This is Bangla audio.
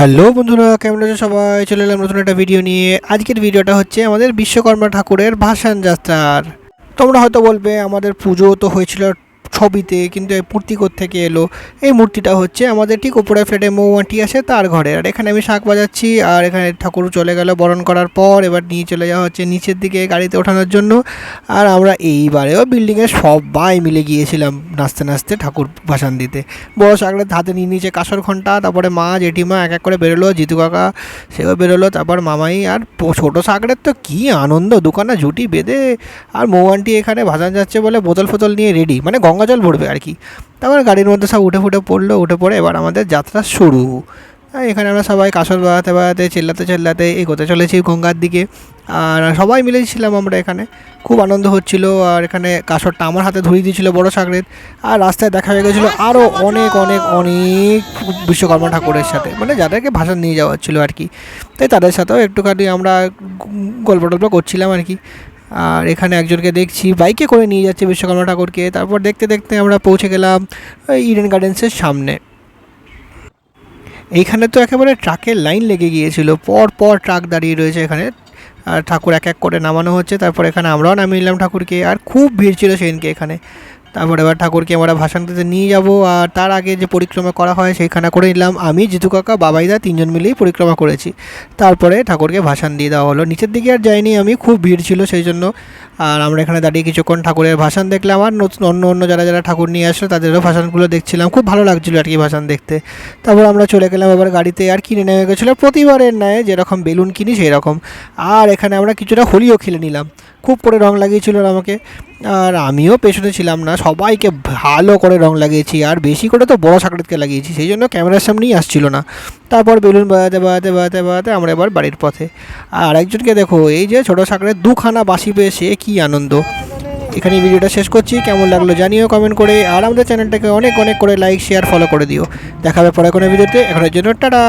হ্যালো বন্ধুরা, কেমন আছে সবাই? চলে এলাম নতুন একটা ভিডিও নিয়ে। আজকের ভিডিওটা হচ্ছে আমাদের বিশ্বকর্মা ঠাকুরের ভাসান যাত্রার। তোমরা হয়তো বলবে, আমাদের পুজো তো হয়েছিল ছবিতে কিন্তু মূর্তি থেকে এলো? এই মূর্তিটা হচ্ছে আমাদের ঠিক উপরে ফ্ল্যাটে মৌমাটি আছে তার ঘরে। আর এখানে আমি শাঁখ বাজাচ্ছি, আর এখানে ঠাকুর চলে গেল বরণ করার পর, এবার নিয়ে চলে যাওয়া হচ্ছে নিচের দিকে গাড়িতে ওঠানোর জন্য। আর আমরা এইবারেও বিল্ডিংয়ে সবাই মিলে গিয়েছিলাম নাচতে নাচতে ঠাকুর ভাসান দিতে। বড় সাগরের হাতে নিয়ে নিয়েছে কাঁসর ঘণ্টা তারপরে মা, জেঠিমা এক এক করে বেরোলো, জিতু কাকা সেও বেরোলো, তারপর মামাই, আর ছোটো সাগরের তো কী আনন্দ, দোকানে জুটি বেঁধে, আর মৌয়ানটি এখানে ভাসান যাচ্ছে বলে বোতল ফোতল নিয়ে রেডি মানে গঙ্গা জল ভরবে আর কি। তারপর গাড়ির মধ্যে সব উঠে ফুটে পড়ল, উঠে পড়ে এবার আমাদের যাত্রা শুরু। আর এখানে আমরা সবাই কাসর বাড়াতে বাড়াতে চেল্লাতে চেল্লাতে এগোতে চলেছি গঙ্গার দিকে। আর সবাই মিলেই ছিলাম আমরা এখানে। খুব আনন্দ হচ্ছিল আর এখানে কাসরটা আমার হাতে ধরিয়ে দিয়েছিল বড় সাগরের। আর রাস্তায় দেখা হয়ে গেছিল আরও অনেক অনেক অনেক বিশ্বকর্মা ঠাকুরের সাথে। মানে যাদেরকে ভাষা নিয়ে যাওয়া ছিল আর কি। তাই তাদের সাথেও একটুখানি আমরা গল্প টল্প করছিলাম আর কি। আর এখানে একজনকে দেখছি বাইকে করে নিয়ে যাচ্ছে বিশ্বকর্মা ঠাকুরকে। তারপর দেখতে দেখতে আমরা পৌঁছে গেলাম ইডেন গার্ডেন্সের সামনে। এইখানে তো একেবারে ট্রাকের লাইন লেগে গিয়েছিল। পর পর ট্রাক দাঁড়িয়ে রয়েছে এখানে। আর ঠাকুর এক এক করে নামানো হচ্ছে। তারপর এখানে আমরাও নামিয়ে নিলাম ঠাকুরকে। আর খুব ভিড় ছিল সেদিনকে এখানে। তারপর এবার ঠাকুরকে আমরা ভাসান দিতে নিয়ে যাব, আর তার আগে যে পরিক্রমা করা হয় সেইখানে করে নিলাম। আমি, জিতু কাকা বাবাইদা তিনজন মিলেই পরিক্রমা করেছি। তারপরে ঠাকুরকে ভাসান দিয়ে দেওয়া হলো। নিচের দিকে আর যাইনি, আমি খুব ভিড় ছিল সেই জন্য আর আমরা এখানে দাঁড়িয়ে কিছুক্ষণ ঠাকুরের ভাসান দেখলাম, আর নতুন অন্য অন্য যারা যারা ঠাকুর নিয়ে আসলো, তাদেরও ভাসানগুলো দেখছিলাম। খুব ভালো লাগছিল আর কি ভাসান দেখতে। তারপর আমরা চলে গেলাম এবার গাড়িতে, আর কিনে নেওয়া গেছিল প্রতিবারের ন্যায় যেরকম বেলুন কিনি সেই রকম আর এখানে আমরা কিছুটা হোলিও খেলে নিলাম। খুব করে রং লাগিয়েছিল আমাকে। আর আমিও পেছনে ছিলাম না, সবাইকে ভালো করে রং লাগিয়েছি আর বেশি করে তো বড় সাকরেতকে লাগিয়েছি, সেই জন্য ক্যামেরার সামনেই আসছিল না। তারপর বেলুন বাজাতে বাজাতে বাজাতে বাজাতে আমরা এবার বাড়ির পথে। আর একজনকে দেখো, এই যে ছোটো সাকরের দুখানা বাসি পেয়ে সে কী আনন্দ। এখানে ভিডিওটা শেষ করছি, কেমন লাগল জানিও কমেন্ট করে, আর আমাদের চ্যানেলটাকে অনেক অনেক করে লাইক শেয়ার ফলো করে দিও। দেখাবে পরে কোনো ভিডিওতে, এখনের জন্য টাটা।